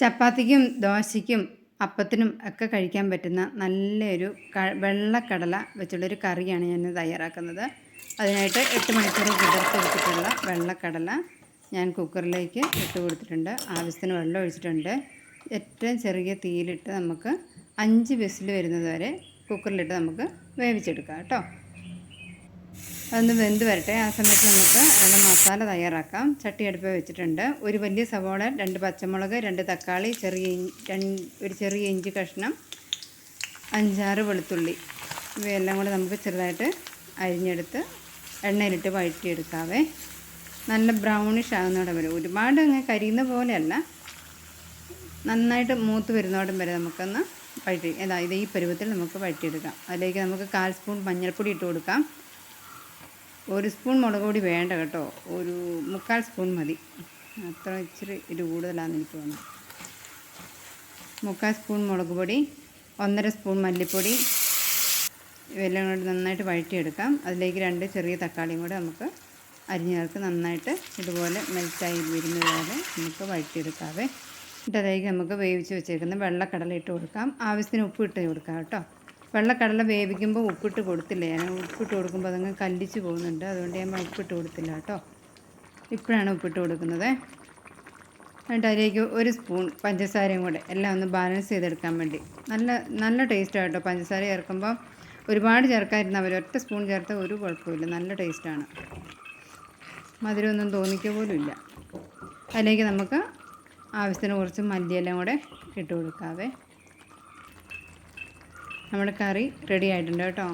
ചപ്പാത്തിക്കും ദോശയ്ക്കും അപ്പത്തിനും ഒക്കെ കഴിക്കാൻ പറ്റുന്ന നല്ലൊരു വെള്ളക്കടല വെച്ചുള്ളൊരു കറിയാണ് ഞാൻ തയ്യാറാക്കുന്നത്. അതിനായിട്ട് എട്ട് മണിക്കൂർ കുതിർത്ത് വെച്ചിട്ടുള്ള വെള്ളക്കടല ഞാൻ കുക്കറിലേക്ക് ഇട്ട് കൊടുത്തിട്ടുണ്ട്. ആവശ്യത്തിന് വെള്ളം ഒഴിച്ചിട്ടുണ്ട്. ഏറ്റവും ചെറിയ തീയിലിട്ട് നമുക്ക് അഞ്ച് വിസിൽ വരുന്നത് വരെ കുക്കറിലിട്ട് നമുക്ക് വേവിച്ചെടുക്കാം കേട്ടോ. അതൊന്ന് വെന്ത് വരട്ടെ. ആ സമയത്ത് നമുക്ക് നല്ല മസാല തയ്യാറാക്കാം. ചട്ടി അടുപ്പ് വെച്ചിട്ടുണ്ട്. ഒരു വലിയ സവോള രണ്ട് പച്ചമുളക് രണ്ട് തക്കാളി ചെറിയ ഒരു ചെറിയ ഇഞ്ചി കഷ്ണം അഞ്ചാറ് വെളുത്തുള്ളി. ഇവയെല്ലാം കൂടെ നമുക്ക് ചെറുതായിട്ട് അരിഞ്ഞെടുത്ത് എണ്ണയിലിട്ട് വഴറ്റിയെടുക്കാവേ. നല്ല ബ്രൗണിഷ് ആകുന്നോടം വരെ. ഒരുപാട് അങ്ങ് കരിയുന്ന പോലെയല്ല. നന്നായിട്ട് മൂത്ത് വരുന്നോടം വരെ നമുക്കൊന്ന് വഴറ്റി ഏതാ ഇത് ഈ പരുവത്തിൽ നമുക്ക് വഴറ്റിയെടുക്കാം. അതിലേക്ക് നമുക്ക് കാൽ സ്പൂൺ മഞ്ഞൾപ്പൊടി ഇട്ട് കൊടുക്കാം. ഒരു സ്പൂൺ മുളക് പൊടി വേണ്ട കേട്ടോ. ഒരു മുക്കാൽ സ്പൂൺ മതി. അത്ര ഇച്ചിരി ഇത് കൂടുതലാണെന്ന് എനിക്ക് തോന്നുന്നു. മുക്കാൽ സ്പൂൺ മുളക് പൊടി ഒന്നര സ്പൂൺ മല്ലിപ്പൊടി ഇവയെല്ലാം കൂടി നന്നായിട്ട് വഴറ്റിയെടുക്കാം. അതിലേക്ക് രണ്ട് ചെറിയ തക്കാളിയും കൂടെ നമുക്ക് അരിഞ്ഞ് ചേർത്ത് നന്നായിട്ട് ഇതുപോലെ മെൽറ്റായി വരുന്ന പോലെ നമുക്ക് വഴറ്റിയെടുക്കാവേ. എന്നിട്ട് അതിലേക്ക് നമുക്ക് വേവിച്ച് വെച്ചേക്കുന്ന വെള്ളക്കടല ഇട്ട് കൊടുക്കാം. ആവശ്യത്തിന് ഉപ്പ് ഇട്ട് കൊടുക്കാം കേട്ടോ. വെള്ളക്കടല വേവിക്കുമ്പോൾ ഉപ്പിട്ട് കൊടുത്തില്ല? ഞാൻ ഉപ്പിട്ട് കൊടുക്കുമ്പോൾ അതങ്ങ് കല്ലിച്ച് പോകുന്നുണ്ട്. അതുകൊണ്ട് ഞാൻ ഉപ്പിട്ട് കൊടുത്തില്ല കേട്ടോ. ഇപ്പോഴാണ് ഉപ്പിട്ട് കൊടുക്കുന്നത്. എന്നിട്ട് അതിലേക്ക് ഒരു സ്പൂൺ പഞ്ചസാരയും കൂടെ എല്ലാം ഒന്ന് ബാലൻസ് ചെയ്തെടുക്കാൻ വേണ്ടി. നല്ല നല്ല ടേസ്റ്റാണ് കേട്ടോ. പഞ്ചസാര ചേർക്കുമ്പോൾ ഒരുപാട് ചേർക്കാതിരുന്ന അവർ ഒറ്റ സ്പൂൺ ചേർത്ത ഒരു കുഴപ്പമില്ല നല്ല ടേസ്റ്റാണ് മധുരമൊന്നും തോന്നിക്കുക പോലും ഇല്ല. അതിലേക്ക് നമുക്ക് ആവശ്യത്തിന് കുറച്ച് മല്ലിയെല്ലാം കൂടെ ഇട്ട് കൊടുക്കാവേ. നമ്മുടെ കറി റെഡി ആയിട്ടുണ്ട് കേട്ടോ.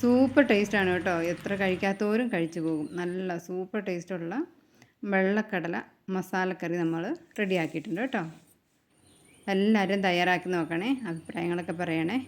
സൂപ്പർ ടേസ്റ്റ് ആണ് കേട്ടോ. എത്ര കഴിക്കാത്തവരും കഴിച്ചു പോകും. നല്ല സൂപ്പർ ടേസ്റ്റുള്ള വെള്ളക്കടല മസാലക്കറി നമ്മൾ റെഡിയാക്കിയിട്ടുണ്ട് കേട്ടോ. എല്ലാവരും തയ്യാറാക്കി നോക്കണേ അഭിപ്രായങ്ങളൊക്കെ പറയണേ.